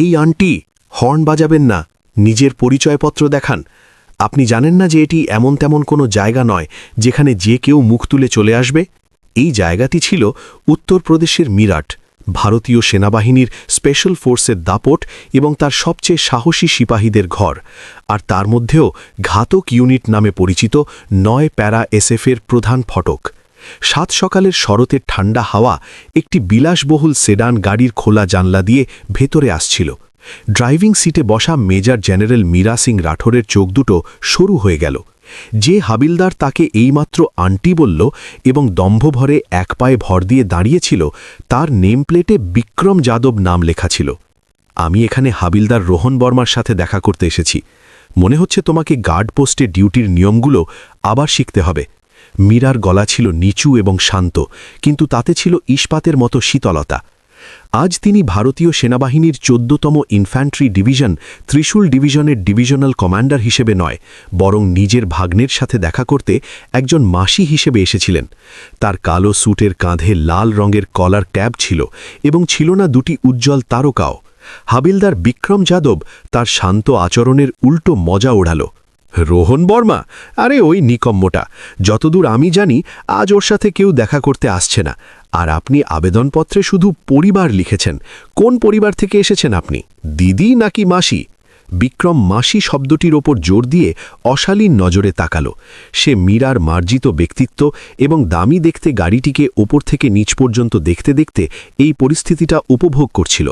এই aunty horn বাজাবেন না, নিজের পরিচয়পত্র দেখান। আপনি জানেন না যে এটি এমন তেমন কোনো জায়গা নয় যেখানে যে কেউ মুখ তুলে চলে আসবে? এই জায়গাটি ছিল উত্তরপ্রদেশের মিরাট, ভারতীয় সেনাবাহিনীর স্পেশাল ফোর্সের দাপট এবং তার সবচেয়ে সাহসী সিপাহীদের ঘর, আর তার মধ্যেও ঘাতক ইউনিট নামে পরিচিত নয় প্যারা এসএফের প্রধান ফটক। সাত সকালের শরতের ঠান্ডা হাওয়া একটি বিলাসবহুল সেডান গাড়ির খোলা জানলা দিয়ে ভেতরে আসছিল। ড্রাইভিং সিটে বসা মেজর জেনারেল মীরা সিং রাঠোরের চোখ দুটো সরু হয়ে গেল। যে হাবিলদার তাকে এইমাত্র আন্টি বলল এবং দম্ভভরে এক পায়ে ভর দিয়ে দাঁড়িয়েছিল, তার নেম প্লেটে বিক্রম যাদব নাম লেখা ছিল। আমি এখানে হাবিলদার রোহন বর্মার সাথে দেখা করতে এসেছি। মনে হচ্ছে তোমাকে গার্ড পোস্টে ডিউটির নিয়মগুলো আবার শিখতে হবে। মীরার গলা ছিল নিচু এবং শান্ত, কিন্তু তাতে ছিল ইস্পাতের মতো শীতলতা। আজ তিনি ভারতীয় সেনাবাহিনীর চোদ্দতম ইনফ্যান্ট্রি ডিভিশন, ত্রিশূল ডিভিশনের ডিভিশনাল কমান্ডার হিসেবে নয়, বরং নিজের ভাগ্নের সাথে দেখা করতে একজন মাসি হিসেবে এসেছিলেন। তার কালো স্যুটের কাঁধে লাল রঙের কলার ট্যাব ছিল এবং ছিল না দুটি উজ্জ্বল তারকাও। হাবিলদার বিক্রম যাদব তার শান্ত আচরণের উল্টো মজা ওড়াল। রোহন বর্মা? আরে, ওই নিকম্মটা। যতদূর আমি জানি, আজ ওর সাথে কেউ দেখা করতে আসছে না। আর আপনি আবেদনপত্রে শুধু পরিবার লিখেছেন। কোন পরিবার থেকে এসেছেন আপনি? দিদি নাকি মাসি? বিক্রম মাসি শব্দটির ওপর জোর দিয়ে অশালীন নজরে তাকালো। সে মীরার মার্জিত ব্যক্তিত্ব এবং দামি দেখতে গাড়িটিকে ওপর থেকে নিচ পর্যন্ত দেখতে দেখতে এই পরিস্থিতিটা উপভোগ করছিল।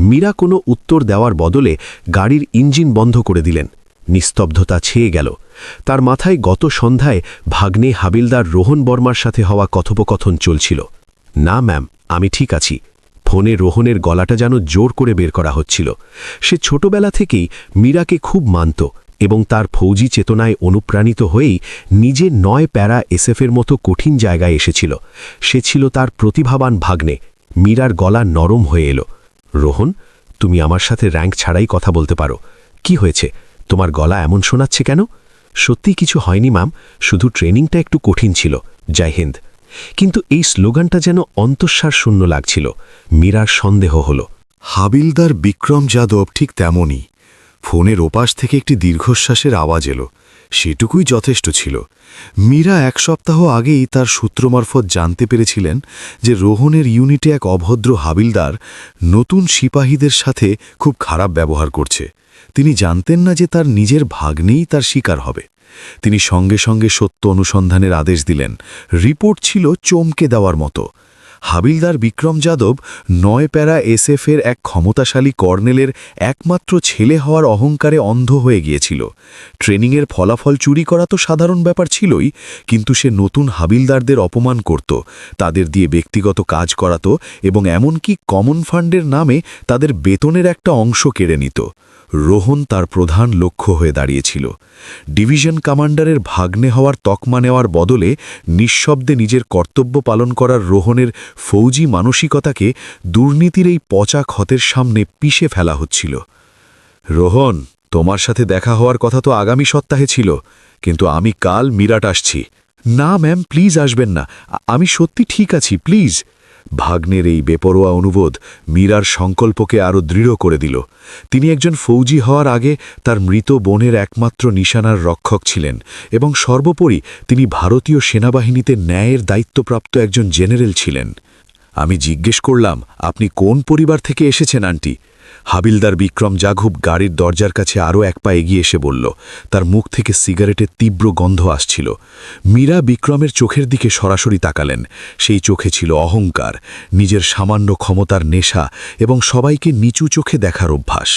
মীরা কোনো উত্তর দেওয়ার বদলে গাড়ির ইঞ্জিন বন্ধ করে দিলেন। নিস্তব্ধতা ছেয়ে গেল। তার মাথায় গত সন্ধ্যায় ভাগ্নে হাবিলদার রোহন বর্মার সাথে হওয়া কথোপকথন চলছিল। না, ম্যাম, আমি ঠিক আছি। ফোনে রোহনের গলাটা যেন জোর করে বের করা হচ্ছিল। সে ছোটবেলা থেকেই মীরাকে খুব মানত এবং তার ফৌজি চেতনায় অনুপ্রাণিত হয়েই নিজে নয় প্যারা এসএফের মতো কঠিন জায়গায় এসেছিল। সে ছিল তার প্রতিভাবান ভাগ্নে। মীরার গলা নরম হয়ে এলো। রোহন, তুমি আমার সাথে র্যাঙ্ক ছাড়াই কথা বলতে পারো। কি হয়েছে? তোমার গলা এমন শোনাচ্ছে কেন? সত্যি কিছু হয়নি ম্যাম শুধু ট্রেনিংটা একটু কঠিন ছিল। জয় হিন্দ। কিন্তু এই স্লোগানটা যেন অন্তঃসার শূন্য লাগছিল। মীরার সন্দেহ হল। হাবিলদার বিক্রম যাদব ঠিক তেমনই। ফোনের ওপাশ থেকে একটি দীর্ঘশ্বাসের আওয়াজ এলো। সেটুকুই যথেষ্ট ছিল। মীরা এক সপ্তাহ আগেই তার সূত্র মারফত জানতে পেরেছিলেন যে রোহনের ইউনিটে এক অভদ্র হাবিলদার নতুন সিপাহীদের সাথে খুব খারাপ ব্যবহার করছে। তিনি জানতেন না যে তার নিজের ভাগ্নেই তার শিকার হবে। তিনি সঙ্গে সঙ্গে সত্য অনুসন্ধানের আদেশ দিলেন। রিপোর্ট ছিল চমকে দেওয়ার মতো। হাবিলদার বিক্রম যাদব নয় প্যারা এসএফের এক ক্ষমতাশালী কর্নেলের একমাত্র ছেলে হওয়ার অহংকারে অন্ধ হয়ে গিয়েছিল। ট্রেনিংয়ের ফলাফল চুরি করা তো সাধারণ ব্যাপার ছিলই, কিন্তু সে নতুন হাবিলদারদের অপমান করত। তাদের দিয়ে ব্যক্তিগত কাজ করাতো এবং এমনকি কমন ফান্ডের নামে তাদের বেতনের একটা অংশ কেড়ে নিত। রোহন তার প্রধান লক্ষ্য হয়ে দাঁড়িয়েছিল। ডিভিশন কমান্ডারের ভাগ্নে হওয়ার তকমা নেওয়ার বদলে নিঃশব্দে নিজের কর্তব্য পালন করার রোহনের ফৌজি মানসিকতাকে দুর্নীতির এই পচা ক্ষতের সামনে পিষে ফেলা হচ্ছিল। রোহন, তোমার সাথে দেখা হওয়ার কথা তো আগামী সপ্তাহে ছিল, কিন্তু আমি কাল মিরাট আসছি। না, ম্যাম, প্লিজ আসবেন না। আমি সত্যি ঠিক আছি, প্লিজ। ভাগ্নের এই বেপরোয়া অনুবোধ মীরার সংকল্পকে আরও দৃঢ় করে দিল। তিনি একজন ফৌজি হওয়ার আগে তার মৃত বোনের একমাত্র নিশানার রক্ষক ছিলেন এবং সর্বোপরি তিনি ভারতীয় সেনাবাহিনীতে ন্যায়ের দায়িত্বপ্রাপ্ত একজন জেনারেল ছিলেন। আমি জিজ্ঞেস করলাম, আপনি কোন পরিবার থেকে এসেছেন, আন্টি? হাবিলদার বিক্রম জাঘুব গাড়ির দরজার কাছে আরও এক পা এগিয়ে এসে বলল, তার মুখ থেকে সিগারেটের তীব্র গন্ধ আসছিল। মীরা বিক্রমের চোখের দিকে সরাসরি তাকালেন। সেই চোখে ছিল অহংকার, নিজের সামান্য ক্ষমতার নেশা এবং সবাইকে নিচু চোখে দেখার অভ্যাস।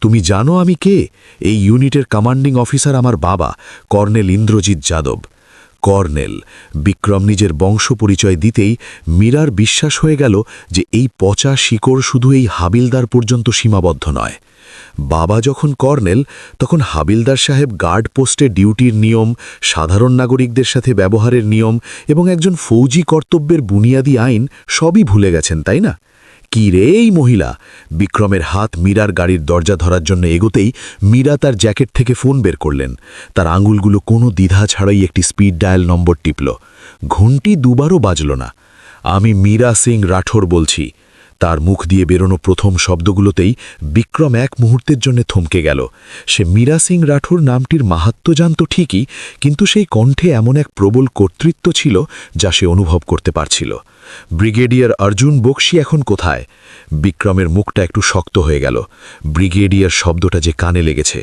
তুমি জানো আমি কে? এই ইউনিটের কমান্ডিং অফিসার আমার বাবা, কর্নেল ইন্দ্রজিৎ যাদব। কর্নেল। বিক্রম নিজের বংশ পরিচয় দিতেই মীরার বিশ্বাস হয়ে গেল যে এই পচা শিকড় শুধু এই হাবিলদার পর্যন্ত সীমাবদ্ধ নয়। বাবা যখন কর্নেল, তখন হাবিলদার সাহেব গার্ড পোস্টে ডিউটির নিয়ম, সাধারণ নাগরিকদের সাথে ব্যবহারের নিয়ম এবং একজন ফৌজি কর্তব্যের বুনিয়াদী আইন সবই ভুলে গেছেন, তাই না? কি রে এই মহিলা? বিক্রমের হাত মীরার গাড়ির দরজা ধরার জন্য এগোতেই মীরা তার জ্যাকেট থেকে ফোন বের করলেন। তার আঙুলগুলো কোনো দ্বিধা ছাড়াই একটি স্পিড ডায়াল নম্বর টিপল। ঘন্টি দুবারও বাজল না। আমি মীরা সিং রাঠোর বলছি। তার মুখ দিয়ে বেরোনো প্রথম শব্দগুলোতেই বিক্রম এক মুহূর্তের জন্য থমকে গেল। সে মীরা সিং রাঠোর নামটির মাহাত্ম জানত ঠিকই, কিন্তু সেই কণ্ঠে এমন এক প্রবল কর্তৃত্ব ছিল যা সে অনুভব করতে পারছিল। ব্রিগেডিয়ার অর্জুন বক্সি এখন কোথায়? বিক্রমের মুখটা একটু শক্ত হয়ে গেল। ব্রিগেডিয়ার শব্দটা যে কানে লেগেছে।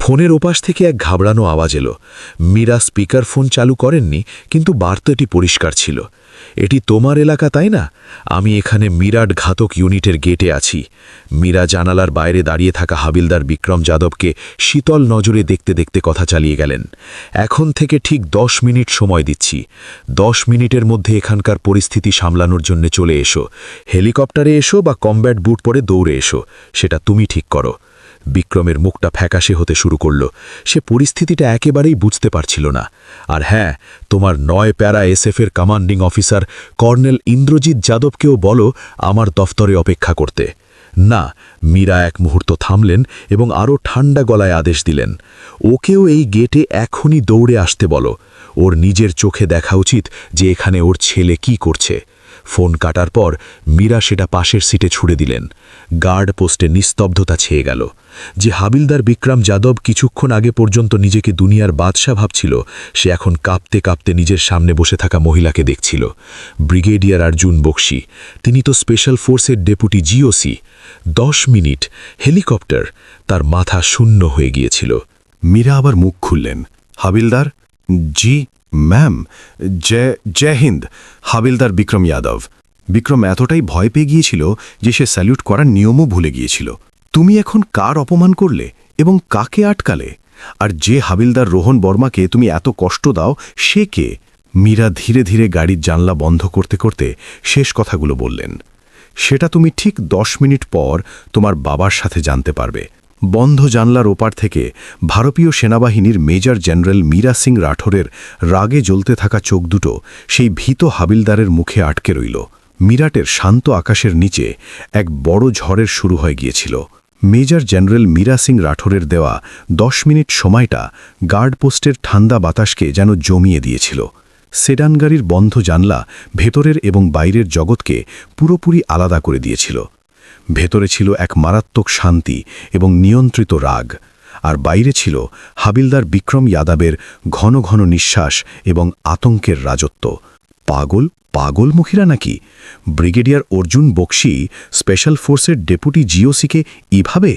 ফোনের ওপাশ থেকে এক ঘাবড়ানো আওয়াজ এলো। মীরা স্পিকার ফোন চালু করেননি, কিন্তু বার্তাটি পরিষ্কার ছিল। এটি তোমার এলাকা, তাই না? আমি এখানে মিরাট ঘাতক ইউনিটের গেটে আছি। মীরা জানালার বাইরে দাঁড়িয়ে থাকা হাবিলদার বিক্রম যাদবকে শীতল নজরে দেখতে দেখতে কথা চালিয়ে গেলেন। এখন থেকে ঠিক দশ মিনিট সময় দিচ্ছি। দশ মিনিটের মধ্যে এখানকার পরিস্থিতি সামলানোর জন্য চলে এসো। হেলিকপ্টারে এসো বা কমব্যাট বুট পরে দৌড়ে এসো। সেটা তুমি ঠিক করো। বিক্রমের মুখটা ফ্যাকাশে হতে শুরু করল। সে পরিস্থিতিটা একেবারেই বুঝতে পারছিল না। আর হ্যাঁ তোমার নয় প্যারা এসএফের কমান্ডিং অফিসার কর্নেল ইন্দ্রজিৎ যাদবকেও বলো আমার দফতরে অপেক্ষা করতে। না, মীরা এক মুহূর্ত থামলেন এবং আরও ঠান্ডা গলায় আদেশ দিলেন। ওকেও এই গেটে এখনই দৌড়ে আসতে বলো। ওর নিজের চোখে দেখা উচিত যে এখানে ওর ছেলে কি করছে। ফোন কাটার পর মীরা সেটা পাশের সিটে ছুড়ে দিলেন। গার্ড পোস্টে নিস্তব্ধতা ছেয়ে গেল। যে হাবিলদার বিক্রম যাদব কিছুক্ষণ আগে পর্যন্ত নিজেকে দুনিয়ার বাদশা ভাবছিল, সে এখন কাঁপতে কাঁপতে নিজের সামনে বসে থাকা মহিলাকে দেখছিল। ব্রিগেডিয়ার অর্জুন বক্সি, তিনি তো স্পেশাল ফোর্সের ডেপুটি জিওসি। দশ মিনিট, হেলিকপ্টার, তার মাথা শূন্য হয়ে গিয়েছিল। মীরা আবার মুখ খুললেন। হাবিলদার? জি ম্যাম জয় জয় হিন্দ, হাবিলদার বিক্রম যাদব। বিক্রম এতটাই ভয় পেয়ে গিয়েছিল যে সে স্যালিউট করার নিয়মও ভুলে গিয়েছিল। তুমি এখন কার অপমান করলে এবং কাকে আটকালে? আর যে হাবিলদার রোহন বর্মাকে তুমি এত কষ্ট দাও, সে কে? মীরা ধীরে ধীরে গাড়ির জানলা বন্ধ করতে করতে শেষ কথাগুলো বললেন। সেটা তুমি ঠিক দশ মিনিট পর তোমার বাবার সাথে জানতে পারবে। বন্ধ জানলার ওপার থেকে ভারতীয় সেনাবাহিনীর মেজর জেনারেল মীরা সিং রাঠোরের রাগে জ্বলতে থাকা চোখ দুটো সেই ভীত হাবিলদারের মুখে আটকে রইল। মিরাটের শান্ত আকাশের নিচে এক বড় ঝড়ের শুরু হয়ে গিয়েছিল। মেজর জেনারেল মীরা সিং রাঠোরের দেওয়া দশ মিনিট সময়টা গার্ড পোস্টের ঠান্ডা বাতাসকে যেন জমিয়ে দিয়েছিল। সেডান গাড়ির বন্ধ জানলা ভেতরের এবং বাইরের জগৎকে পুরোপুরি আলাদা করে দিয়েছিল। ভেতরে ছিল এক মারাত্মক শান্তি এবং নিয়ন্ত্রিত রাগ, আর বাইরে ছিল হাবিলদার বিক্রম যাদবের ঘন ঘন নিঃশ্বাস এবং আতঙ্কের রাজত্ব। পাগল, পাগলমুখীরা নাকি? ব্রিগেডিয়ার অর্জুন বক্সি স্পেশাল ফোর্সের ডেপুটি জিওসিকে এভাবে?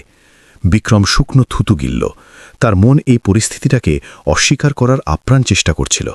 বিক্রম শুকনো থুতু গিলল। তার মন এই পরিস্থিতিটাকে অস্বীকার করার আপ্রাণ চেষ্টা করছিল।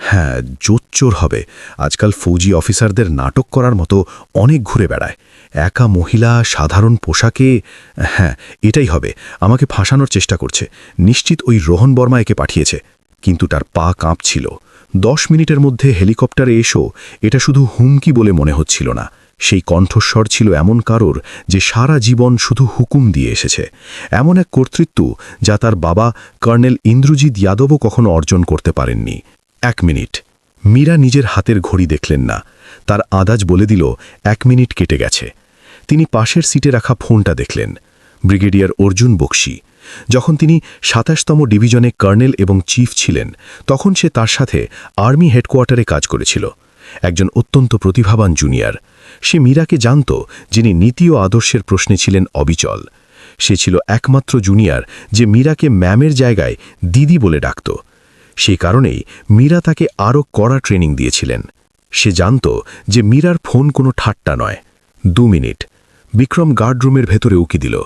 হ্যাঁ জোচ্চোর হবে। আজকাল ফৌজি অফিসারদের নাটক করার মতো অনেক ঘুরে বেড়ায়। একা মহিলা সাধারণ পোশাকে হ্যাঁ এটাই হবে। আমাকে ফাঁসানোর চেষ্টা করছে। নিশ্চিত ওই রোহন বর্মা একে পাঠিয়েছে। কিন্তু তার পা কাঁপছিল। দশ মিনিটের মধ্যে হেলিকপ্টারে এসো। এটা শুধু হুমকি বলে মনে হচ্ছিল না। সেই কণ্ঠস্বর ছিল এমন কারোর যে সারা জীবন শুধু হুকুম দিয়ে এসেছে। এমন এক কর্তৃত্ব যা তার বাবা কর্নেল ইন্দ্রজিৎ যাদবও কখনো অর্জন করতে পারেননি। এক মিনিট। মীরা নিজের হাতের ঘড়ি দেখলেন না। তার আদাজ বলে দিল, এক মিনিট কেটে গেছে। তিনি পাশের সিটে রাখা ফোনটা দেখলেন। ব্রিগেডিয়ার অর্জুন বক্সি। যখন তিনি সাতাশতম ডিভিশনে কর্নেল এবং চিফ ছিলেন, তখন সে তার সাথে আর্মি হেডকোয়ার্টারে কাজ করেছিল। একজন অত্যন্ত প্রতিভাবান জুনিয়র। সে মীরাকে জানত, যিনি নীতি ও আদর্শের প্রশ্নে ছিলেন অবিচল। সে ছিল একমাত্র জুনিয়র, যে মীরাকে ম্যামের জায়গায় দিদি বলে ডাকত। সেই কারণেই মীরা তাকে আরও কড়া ট্রেনিং দিয়েছিলেন। সে জানত যে মীরার ফোন কোনো ঠাট্টা নয়। দু মিনিট। বিক্রম গার্ডরুমের ভেতরে উকি দিল।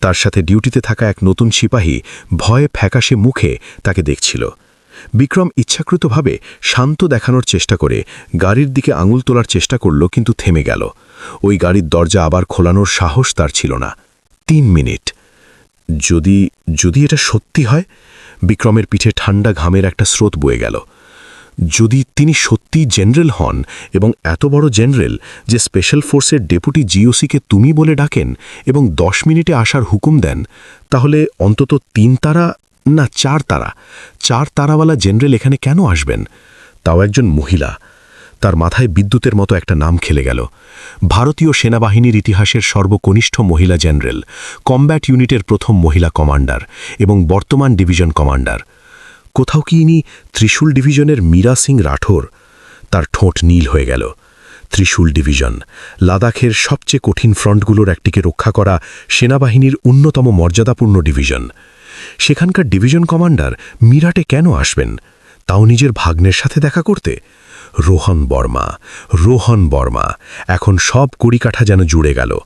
তার সাথে ডিউটিতে থাকা এক নতুন সিপাহী ভয়ে ফ্যাকাশে মুখে তাকে দেখছিল। বিক্রম ইচ্ছাকৃতভাবে শান্ত দেখানোর চেষ্টা করে গাড়ির দিকে আঙুল তোলার চেষ্টা করল কিন্তু থেমে গেল। ওই গাড়ির দরজা আবার খোলানোর সাহস তার ছিল না। তিন মিনিট। যদি যদি এটা সত্যি হয় বিক্রমের পিঠে ঠান্ডা ঘামের একটা স্রোত বয়ে গেল। যদি তিনি সত্যি জেনারেল হন এবং এত বড় জেনারেল যে স্পেশাল ফোর্সের ডেপুটি জিওসিকে তুমি বলে ডাকেন এবং দশ মিনিটে আসার হুকুম দেন, তাহলে অন্তত তিন তারা না চার তারা, চার তারাওয়ালা জেনারেল এখানে কেন আসবেন? তাও একজন মহিলা। তার মাথায় বিদ্যুতের মতো একটা নাম খেলে গেল। ভারতীয় সেনাবাহিনীর ইতিহাসের সর্বকনিষ্ঠ মহিলা জেনারেল, কমব্যাট ইউনিটের প্রথম মহিলা কমান্ডার এবং বর্তমান ডিভিশন কমান্ডার। কোথাও কি ইনি ত্রিশূল ডিভিশনের মীরা সিং রাঠোর? তার ঠোঁট নীল হয়ে গেল। ত্রিশূল ডিভিশন, লাদাখের সবচেয়ে কঠিন ফ্রন্টগুলোর একটিকে রক্ষা করা সেনাবাহিনীর অন্যতম মর্যাদাপূর্ণ ডিভিশন। সেখানকার ডিভিশন কমান্ডার মিরাটে কেন আসবেন? তাও নিজের ভাগ্নের সাথে দেখা করতে? রোহন বর্মা রোহন বর্মা, এখন সব কড়িকাঠা যেন জুড়ে গেল।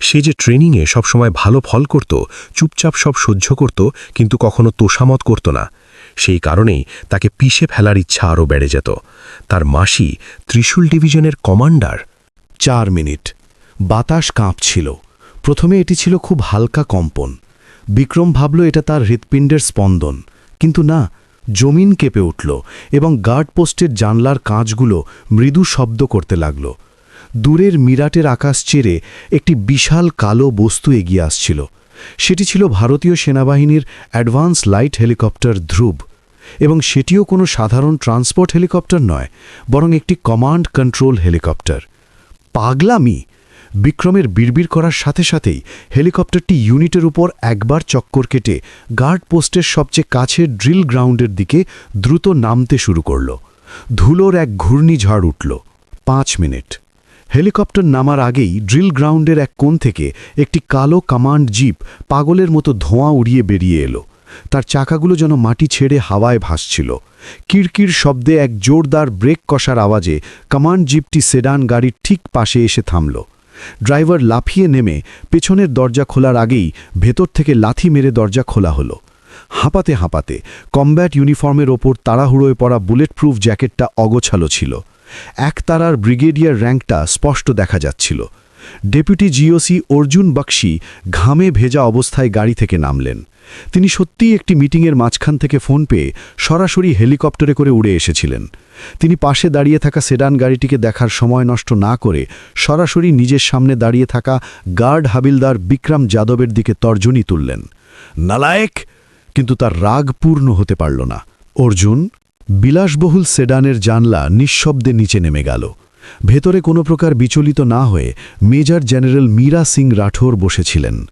সে যে ট্রেনিংয়ে সবসময় ভালো ফল করত, চুপচাপ সব সহ্য করত, কিন্তু কখনো তোষামত করত না। সেই কারণেই তাকে পিষে ফেলার ইচ্ছা আরও বেড়ে যেত। তার মাসি ত্রিশূল ডিভিশনের কমান্ডার। চার মিনিট। বাতাস কাঁপছিল। প্রথমে এটি ছিল খুব হালকা কম্পন। বিক্রম ভাবল এটা তার হৃৎপিণ্ডের স্পন্দন। কিন্তু না জমিন কেঁপে উঠল এবং গার্ড পোস্টের জানলার কাঁচগুলো মৃদু শব্দ করতে লাগল। দূরের মিরাটের আকাশ চেরে একটি বিশাল কালো বস্তু এগিয়ে আসছিল। সেটি ছিল ভারতীয় সেনাবাহিনীর অ্যাডভান্স লাইট হেলিকপ্টার ধ্রুব এবং সেটিও কোনো সাধারণ ট্রান্সপোর্ট হেলিকপ্টার নয়, বরং একটি কমান্ড কন্ট্রোল হেলিকপ্টার। পাগলামি! বিক্রমের বিড়বিড় করার সাথে সাথেই হেলিকপ্টারটি ইউনিটের উপর একবার চক্কর কেটে গার্ড পোস্টের সবচেয়ে কাছের ড্রিল গ্রাউন্ডের দিকে দ্রুত নামতে শুরু করল। ধুলোর এক ঘূর্ণিঝড় উঠল। পাঁচ মিনিট। হেলিকপ্টার নামার আগেই ড্রিল গ্রাউন্ডের এক কোণ থেকে একটি কালো কমান্ড জিপ পাগলের মতো ধোঁয়া উড়িয়ে বেরিয়ে এলো। তার চাকাগুলো যেন মাটি ছেড়ে হাওয়ায় ভাসছিল। কিরকির শব্দে এক জোরদার ব্রেক কষার আওয়াজে কমান্ড জিপটি সেডান গাড়ির ঠিক পাশে এসে থামল। ড্রাইভার লাফিয়ে নেমে পেছনের দরজা খোলার আগেই ভেতর থেকে লাথি মেরে দরজা খোলা হলো। হাঁপাতে হাঁপাতে কমব্যাট ইউনিফর্মের ওপর তাড়াহুড়োয় পড়া বুলেট প্রুফ জ্যাকেটটা অগোছালো ছিল। এক তারার ব্রিগেডিয়ার র্যাঙ্কটা স্পষ্ট দেখা যাচ্ছিল। ডেপুটি জিওসি অর্জুন বক্সি ঘামে ভেজা অবস্থায় গাড়ি থেকে নামলেন। তিনি সত্যিই একটি মিটিংয়ের মাঝখান থেকে ফোন পেয়ে সরাসরি হেলিকপ্টারে করে উড়ে এসেছিলেন। তিনি পাশে দাঁড়িয়ে থাকা সেডান গাড়িটিকে দেখার সময় নষ্ট না করে সরাসরি নিজের সামনে দাঁড়িয়ে থাকা গার্ড হাবিলদার বিক্রম যাদবের দিকে তর্জনী তুললেন। নালায়েক! কিন্তু তার রাগ পূর্ণ হতে পারল না। অর্জুন, বিলাসবহুল সেডানের জানলা নিঃশব্দে নিচে নেমে গেল। ভেতরে কোনো প্রকার বিচলিত না হয়ে মেজর জেনারেল মীরা সিং রাঠোর বসেছিলেন।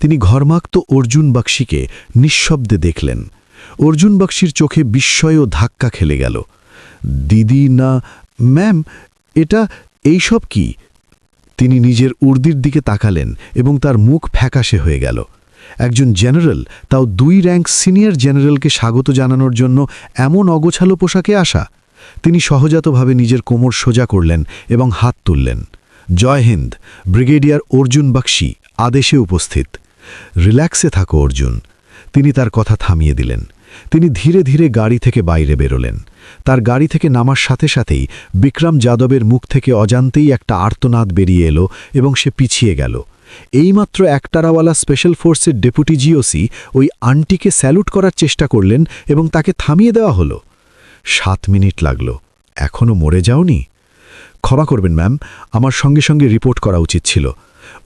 তিনি ঘর্মাক্ত অর্জুন বক্সিকে নিঃশব্দে দেখলেন। অর্জুন বক্সির চোখে বিস্ময় ও ধাক্কা খেলে গেল। দিদি না, ম্যাম, এটা এইসব কি? তিনি নিজের উর্দির দিকে তাকালেন এবং তার মুখ ফ্যাকাশে হয়ে গেল। একজন জেনারেল তাও দুই র্যাঙ্ক সিনিয়র জেনারেলকে স্বাগত জানানোর জন্য এমন অগোছালো পোশাকে আসা। তিনি সহজাতভাবে নিজের কোমর সোজা করলেন এবং হাত তুললেন। জয় হিন্দ, ব্রিগেডিয়ার অর্জুন বক্সি আদেশে উপস্থিত। রিল্যাক্সে থাকো, অর্জুন। তিনি তার কথা থামিয়ে দিলেন। তিনি ধীরে ধীরে গাড়ি থেকে বাইরে বেরোলেন। তার গাড়ি থেকে নামার সাথে সাথেই বিক্রম যাদবের মুখ থেকে অজান্তেই একটা আর্তনাদ বেরিয়ে এলো এবং সে পিছিয়ে গেল। এইমাত্র একটারাওয়ালা স্পেশাল ফোর্সের ডেপুটি জিওসি ওই আন্টিকে স্যালুট করার চেষ্টা করলেন এবং তাকে থামিয়ে দেওয়া হলো। সাত মিনিট লাগল। এখনও মরে যাওনি? ক্ষমা করবেন, ম্যাম। আমার সঙ্গে সঙ্গে রিপোর্ট করা উচিত ছিল।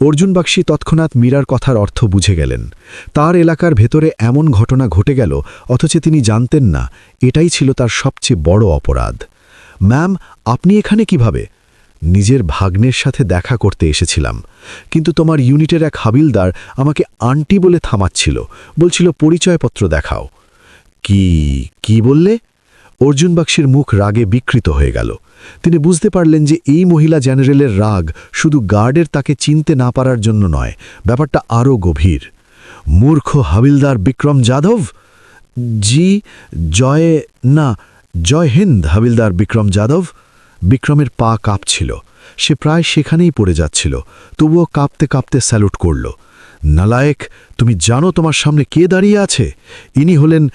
অর্জুন বাক্সি তৎক্ষণাৎ মীরার কথার অর্থ বুঝে গেলেন। তার এলাকার ভেতরে এমন ঘটনা ঘটে গেল, অথচ তিনি জানতেন না, এটাই ছিল তার সবচেয়ে বড় অপরাধ। ম্যাম, আপনি এখানে কীভাবে? নিজের ভাগ্নের সাথে দেখা করতে এসেছিলাম। কিন্তু তোমার ইউনিটের এক হাবিলদার আমাকে আন্টি বলে থামাচ্ছিল। বলছিল, পরিচয়পত্র দেখাও। কি কি বললে? অর্জুন বাক্সির মুখ রাগে বিকৃত হয়ে গেল। তিনি বুঝতে পারলেন যে এই মহিলা জেনারেলের রাগ শুধু গার্ডের তাকে চিনতে না পারার জন্য নয়, ব্যাপারটা আরও গভীর। মূর্খ হাবিলদার বিক্রম যাদব? জি, জয়, না, জয় হিন্দ হাবিলদার বিক্রম যাদব। বিক্রমের পা কাঁপছিল। সে প্রায় সেখানেই পড়ে যাচ্ছিল। তবুও কাঁপতে কাঁপতে স্যালুট করল। নালায়েক, তুমি জানো তোমার সামনে কে দাঁড়িয়ে আছে? ইনি হলেন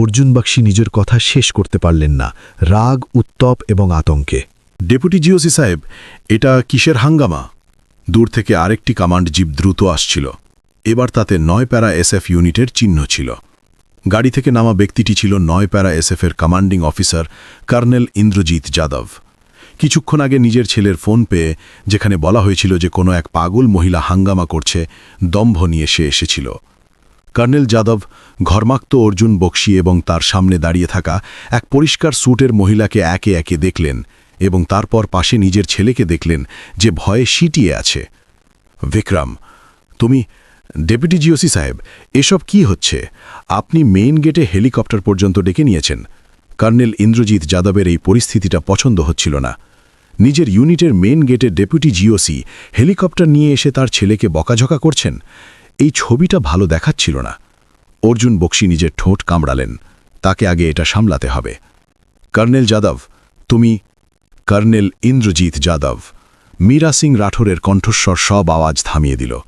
অর্জুন বাক্সি নিজের কথা শেষ করতে পারলেন না। রাগ, উত্তপ এবং আতঙ্কে। ডেপুটি জিওসি সাহেব, এটা কিসের হাঙ্গামা? দূর থেকে আরেকটি কমান্ড জিপ দ্রুত আসছিল। এবার তাতে নয় প্যারা এসএফ ইউনিটের চিহ্ন ছিল। গাড়ি থেকে নামা ব্যক্তিটি ছিল নয় para এসএফের commanding officer colonel Indrajit Yadav. কিছুক্ষণ আগে নিজের ছেলের ফোন পেয়ে, যেখানে বলা হয়েছিল যে কোনো এক পাগল মহিলা হাঙ্গামা করছে, দম্ভ নিয়ে সে এসেছিল। কর্নেল যাদব ঘর্মাক্ত অর্জুন বক্সি এবং তার সামনে দাঁড়িয়ে থাকা এক পরিষ্কার স্যুটের মহিলাকে একে একে দেখলেন এবং তারপর পাশে নিজের ছেলেকে দেখলেন যে ভয়ে সিটিয়ে আছে। বিক্রম, তুমি ডেপুটি জিওসি সাহেব, এসব কি হচ্ছে? আপনি মেইন গেটে হেলিকপ্টার পর্যন্ত ডেকে নিয়েছেন। কর্নেল ইন্দ্রজিৎ যাদবের এই পরিস্থিতিটা পছন্দ হচ্ছিল না। নিজের ইউনিটের মেন গেটের ডেপুটি জিওসি হেলিকপ্টার নিয়ে এসে তার ছেলেকে বকাঝকা করছেন? এই ছবিটা ভালো দেখাচ্ছিল না। অর্জুন বক্সি নিজের ঠোঁট কামড়ালেন। তাকে আগে এটা সামলাতে হবে। কর্নেল যাদব, তুমি কর্নেল ইন্দ্রজিৎ যাদব, মীরা সিং রাঠোরের কণ্ঠস্বর সব আওয়াজ থামিয়ে দিল।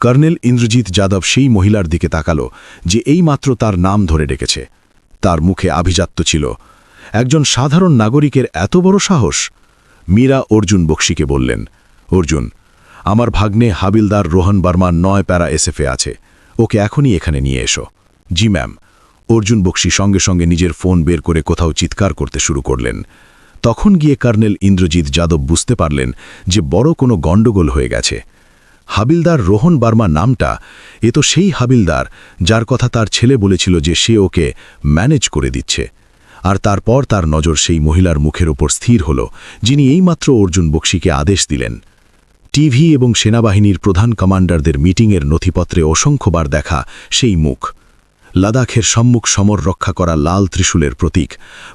কর্নেল ইন্দ্রজিৎ যাদব সেই মহিলার দিকে তাকালো যে এইমাত্র তার নাম ধরে ডেকেছে। তার মুখে আভিজাত্য ছিল। একজন সাধারণ নাগরিকের এত বড় সাহস? মীরা অর্জুন বক্সিকে বললেন, অর্জুন আমার ভাগ্নে হাবিলদার রোহন বর্মা নয় প্যারা এসএফে আছে। ওকে এখনই এখানে নিয়ে এসো। জি, ম্যাম। অর্জুন বক্সি সঙ্গে সঙ্গে নিজের ফোন বের করে কোথাও চিৎকার করতে শুরু করলেন। তখন গিয়ে কর্নেল ইন্দ্রজিৎ যাদব বুঝতে পারলেন যে বড় কোনো গণ্ডগোল হয়ে গেছে। হাবিলদার রোহন বার্মা নামটা, এ তো সেই হাবিলদার যার কথা তার ছেলে বলেছিল যে সে ওকে ম্যানেজ করে দিচ্ছে। আর তারপর তার নজর সেই মহিলার মুখের ওপর স্থির হল, যিনি এইমাত্র অর্জুন বক্সিকে আদেশ দিলেন। টিভি এবং সেনাবাহিনীর প্রধান কমান্ডারদের মিটিংয়ের নথিপত্রে অসংখ্যবার দেখা সেই মুখ। লাদাখের সম্মুখ সমর রক্ষা করা লাল ত্রিশূলের প্রতীক।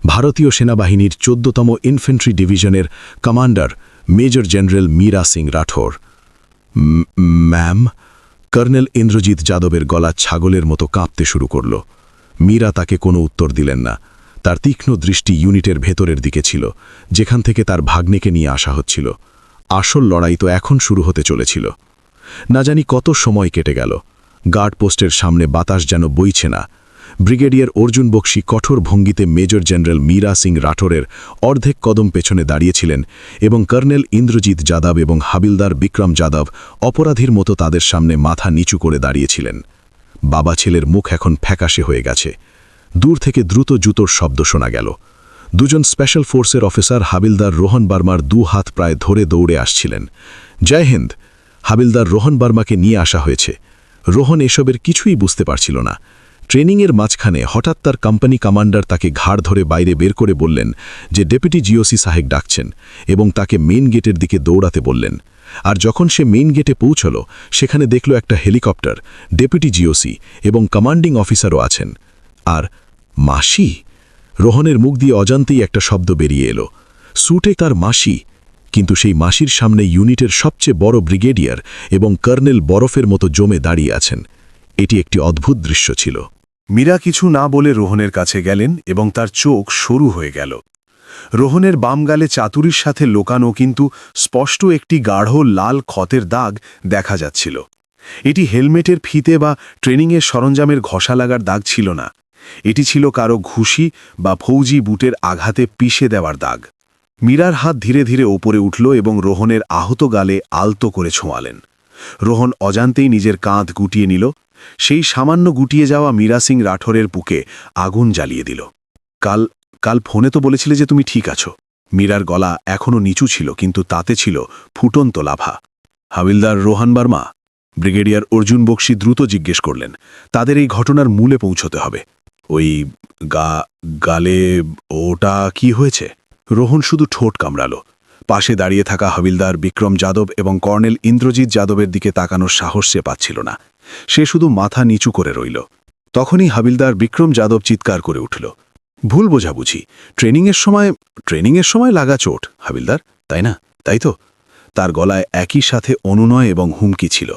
ভারতীয় সেনাবাহিনীর চোদ্দতম ইনফেন্ট্রি ডিভিশনের commander major general Meera Singh Rathore. Ma'am, colonel Indrajit যাদবের গলা ছাগলের মতো কাঁপতে শুরু করল। মীরা তাকে কোনো উত্তর দিলেন না। তার তীক্ষ্ণ দৃষ্টি ইউনিটের ভেতরের দিকে ছিল, যেখান থেকে তার ভাগ্নেকে নিয়ে আসা হচ্ছিল। আসল লড়াই তো এখন শুরু হতে চলেছিল। না জানি কত সময় কেটে গেল। গার্ড পোস্টের সামনে বাতাস যেন বইছে না। ব্রিগেডিয়ার অর্জুন বক্সি কঠোর ভঙ্গিতে মেজর জেনারেল মীরা সিং রাঠোরের অর্ধেক কদম পেছনে দাঁড়িয়েছিলেন এবং কর্নেল ইন্দ্রজিৎ যাদব এবং হাবিলদার বিক্রম যাদব অপরাধীর মতো তাদের সামনে মাথা নিচু করে দাঁড়িয়েছিলেন। বাবা ছেলের মুখ এখন ফ্যাকাশে হয়ে গেছে। দূর থেকে দ্রুত জুতোর শব্দ শোনা গেল। দুজন স্পেশাল ফোর্সের অফিসার হাবিলদার রোহন বার্মার দু হাত প্রায় ধরে দৌড়ে আসছিলেন। জয় হিন্দ! হাবিলদার রোহন বার্মাকে নিয়ে আসা হয়েছে। রোহন এসবের কিছুই বুঝতে পারছিল না। ট্রেনিংয়ের মাঝখানে হঠাৎ তার কোম্পানি কমান্ডার তাকে ঘাড় ধরে বাইরে বের করে বললেন যে ডেপুটি জিওসি সাহেব ডাকছেন এবং তাকে মেইন গেটের দিকে দৌড়াতে বললেন। আর যখন সে মেইন গেটে পৌঁছল, সেখানে দেখল একটা হেলিকপ্টার, ডেপুটি জিওসি এবং কমান্ডিং অফিসারও আছেন। আর মাসি? রোহনের মুখ দিয়ে অজান্তেই একটা শব্দ বেরিয়ে এলো। স্যুটে তার মাসি, কিন্তু সেই মাসির সামনে ইউনিটের সবচেয়ে বড় ব্রিগেডিয়ার এবং কর্নেল বরফের মতো জমে দাঁড়িয়ে আছেন। এটি একটি অদ্ভুত দৃশ্য ছিল। মীরা কিছু না বলে রোহনের কাছে গেলেন এবং তার চোখ সরু হয়ে গেল। রোহনের বাম গালে চাতুরির সাথে লোকানো কিন্তু স্পষ্ট একটি গাঢ় লাল ক্ষতের দাগ দেখা যাচ্ছিল। এটি হেলমেটের ফিতে বা ট্রেনিংয়ের সরঞ্জামের ঘষা লাগার দাগ ছিল না। এটি ছিল কারও ঘুষি বা ফৌজি বুটের আঘাতে পিষে দেওয়ার দাগ। মীরার হাত ধীরে ধীরে ওপরে উঠল এবং রোহনের আহত গালে আলতো করে ছোঁয়ালেন। রোহন অজান্তেই নিজের কাঁধ গুটিয়ে নিল। সেই সামান্য গুটিয়ে যাওয়া মীরা সিং রাঠোরের বুকে আগুন জ্বালিয়ে দিল। কাল কাল ফোনে তো বলেছিলে যে তুমি ঠিক আছো। মীরার গলা এখনও নিচু ছিল, কিন্তু তাতে ছিল ফুটন্ত লাভা। হাবিলদার রোহান বার্মা, ব্রিগেডিয়ার অর্জুন বক্সি দ্রুত জিজ্ঞেস করলেন, তাদের এই ঘটনার মূলে পৌঁছতে হবে। ওই গা, গালে ওটা কি হয়েছে? রোহন শুধু ঠোঁট কামড়ালো। পাশে দাঁড়িয়ে থাকা হাবিলদার বিক্রম যাদব এবং কর্নেল ইন্দ্রজিৎ যাদবের দিকে তাকানোর সাহস সে পাচ্ছিল না। সে শুধু মাথা নিচু করে রইল। তখনই হাবিলদার বিক্রম যাদব চিৎকার করে উঠল। ভুল বোঝাবুঝি। ট্রেনিংয়ের সময় ট্রেনিংয়ের সময় লাগা চোট, হাবিলদার, তাই না? তাই তো? তার গলায় একই সাথে অনুনয় এবং হুমকি ছিল।